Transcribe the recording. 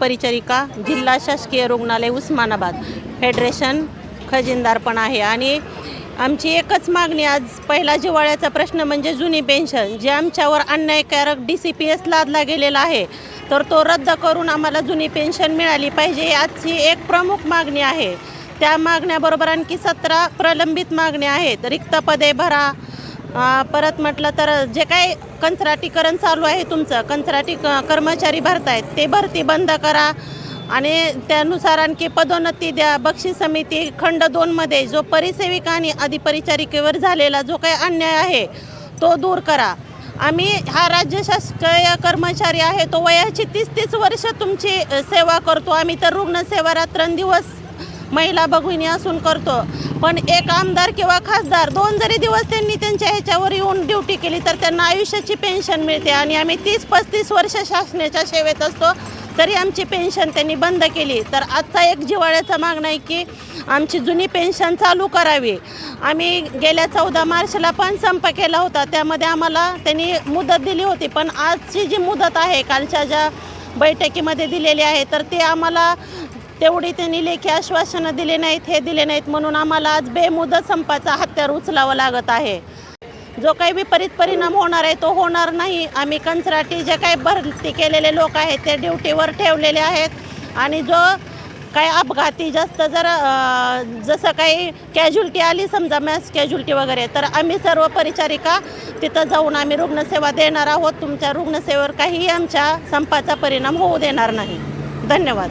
परिचारिका जिल्हा शासकीय रुग्णालय उस्मानाबाद. फेडरेशन खजिनदार पण आहे. आणि आमची एकच मागणी आज पहिला जिवाळ्याचा प्रश्न म्हणजे जुनी पेन्शन जे आमच्यावर अन्यायकारक डी सी पी एस लादला गेलेला आहे. तर तो रद्द करून आम्हाला जुनी पेन्शन मिळाली पाहिजे आजची एक प्रमुख मागणी आहे. त्या मागण्याबरोबर आणखी सतरा प्रलंबित मागण्या आहेत. रिक्त पदे भरा. परत म्हटलं तर जे काही कंत्राटीकरण चालू आहे तुमचं. कंत्राटी क- कर्मचारी भरतायत. ते भरती बंद करा. आणि त्यानुसार आणखी पदोन्नती द्या. बक्षीस समिती खंड दोनमध्ये जो परिसेविका आणि अधिपरिचारिकेवर झालेला जो काही अन्याय आहे तो दूर करा. आम्ही हा राज्य शासकीय कर्मचारी आहे तो वयाची तीस तीस वर्ष तुमची सेवा करतो. आम्ही तर रुग्णसेवा रात्रंदिवस महिला भगिनी असून करतो. पण एक आमदार किंवा खासदार दोन जरी दिवस त्यांनी त्यांच्या ह्याच्यावर येऊन ड्युटी केली तर त्यांना आयुष्याची पेन्शन मिळते आणि आम्ही तीस पस्तीस वर्ष शासनाच्या सेवेत असतो तरी आमची पेन्शन त्यांनी बंद केली. तर आजचा एक जिवाळ्याचा मागणं आहे की आमची जुनी पेन्शन चालू करावी. आम्ही गेल्या चौदा मार्चला पण संप केला होता त्यामध्ये आम्हाला त्यांनी मुदत दिली होती पण आजची जी मुदत आहे कालच्या ज्या बैठकीमध्ये दिलेली आहे तर ते आम्हाला तेवढी त्यांनी लेखी आश्वासनं दिले नाहीत हे दिले नाहीत म्हणून आम्हाला आज बेमुदत संपाचा हत्यार उचलावं लागत आहे. जो काही विपरीत परिणाम होणार आहे तो होणार नाही. आम्ही कंत्राटी जे काही भरती केलेले लोक आहेत ते ड्युटीवर ठेवलेले आहेत. आणि जो काही अपघाती जास्त जर जसं काही कॅज्युलिटी आली समजा मॅस कॅज्युलिटी वगैरे तर आम्ही सर्व परिचारिका तिथं जाऊन आम्ही रुग्णसेवा देणार आहोत. तुमच्या रुग्णसेवेवर काहीही आमच्या संपाचा परिणाम होऊ देणार नाही. धन्यवाद.